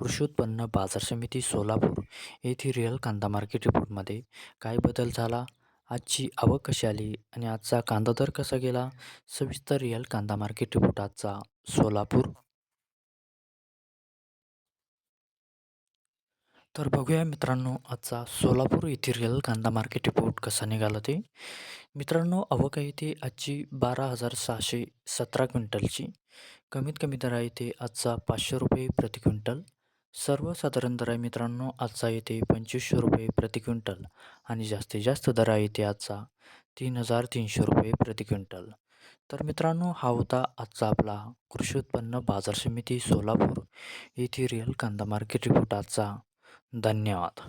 कृषी उत्पन्न बाजार समिती सोलापूर येथे रिअल कांदा मार्केट रिपोर्टमध्ये काय बदल झाला? आजची आवक कशी आली? आणि आजचा कांदा दर कसा गेला? सविस्तर रिअल कांदा मार्केट रिपोर्ट आजचा सोलापूर. तर बघूया मित्रांनो आजचा सोलापूर येथील रिअल कांदा मार्केट रिपोर्ट कसा निघाला ते. मित्रांनो आवक आहे ते आजची बारा हजार सहाशे सतरा क्विंटलची. कमीत कमी दर आहे ते आजचा पाचशे रुपये प्रति क्विंटल. सर्वसाधारण दर आहे मित्रांनो आजचा येते पंचवीसशे रुपये प्रति क्विंटल आणि जास्तीत जास्त दर आहे आजचा तीन हजार तीनशे रुपये प्रति क्विंटल. तर मित्रांनो हा होता आजचा आपला कृषी उत्पन्न बाजार समिती सोलापूर येथे रिअल कांदा मार्केट रिपोर्ट आजचा. धन्यवाद.